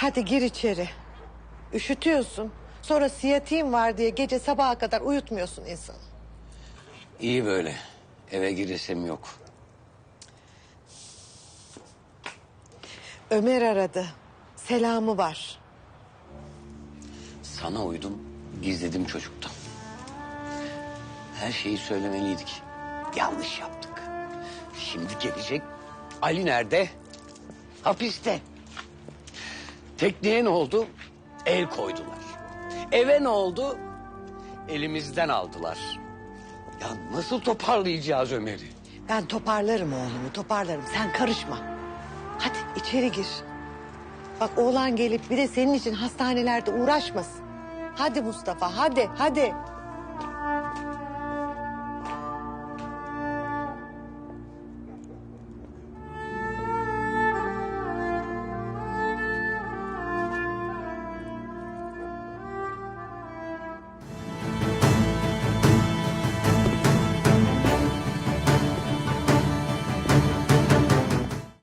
Hadi gir içeri. Üşütüyorsun. Sonra siyatiğin var diye gece sabaha kadar uyutmuyorsun insanı. İyi böyle. Eve giresem yok. Ömer aradı. Selamı var. Sana uydum, gizledim çocuktan. Her şeyi söylemeliydik. Yanlış yaptık. Şimdi gelecek. Ali nerede? Hapiste. Tekneye ne oldu? El koydular. Eve ne oldu? Elimizden aldılar. Ya nasıl toparlayacağız Ömer'i? Ben toparlarım oğlumu toparlarım. Sen karışma. Hadi içeri gir. Bak oğlan gelip bir de senin için hastanelerde uğraşmasın. Hadi Mustafa hadi hadi.